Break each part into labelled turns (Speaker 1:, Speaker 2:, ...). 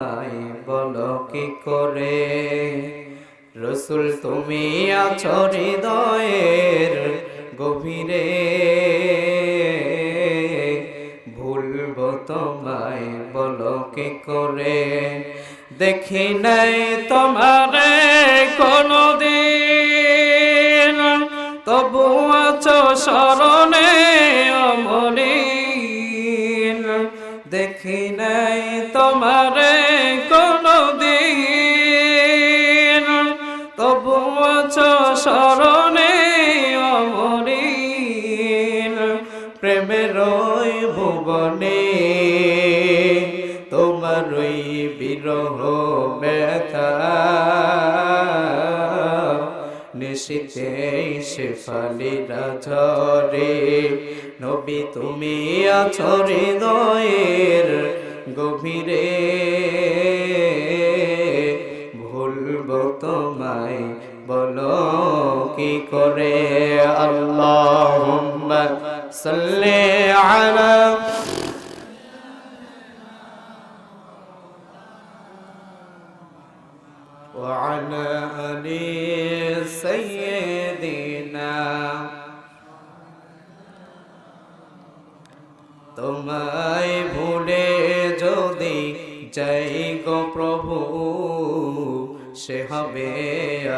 Speaker 1: আয় বলো কি করে? রসুল, তুমি আছো হৃদয়ের গভীরে। ভুলব তোমায়, বলো কি করে? দেখি নাই তোমারে কোনো দিন তবু আছো স্মরণে অমলিন। দেখি নাই তোমারে স্মরণে অমলিন প্রেমের ভুবনে। তোমার ওই বিরহ ব্যথা নিশিতে শেফালিরা ঝরে নবী, তুমি আছো হৃদয়ের গভীরে। তোমায় বলো কি করে আল্লাহ সাল্লি আলা وعلى آل سيدنا তোমায় ভুলে যদি যাই গো প্রভু সে হবে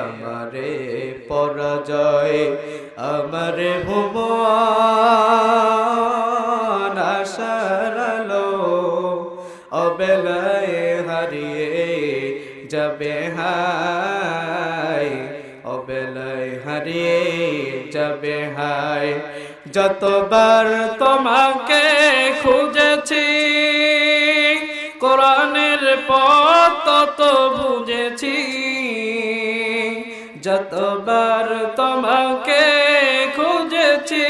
Speaker 1: আমারে পরাজয়, আমার ভুবন আশার আলো, অবেলায় হারিয়ে যাবে হায়, অবেলায় হারিয়ে যাবে হায়। যতবার তোমাকে খুঁজেছি, কোরআনের পথ তত যতবার তোমাকে খুঁজেছি,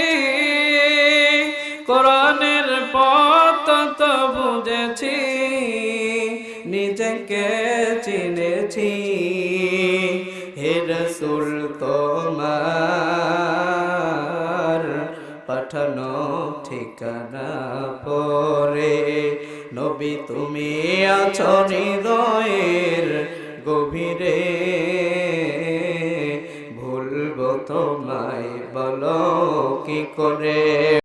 Speaker 1: কোরআনের পথ তত বুঝেছি, নিজেকে চিনেছি। হে রসুল, তোমার পাঠানো ঠিকানা পরে নবী তুমি আছো হৃদয়ের গভীরে। তোমায় বলো কি করে?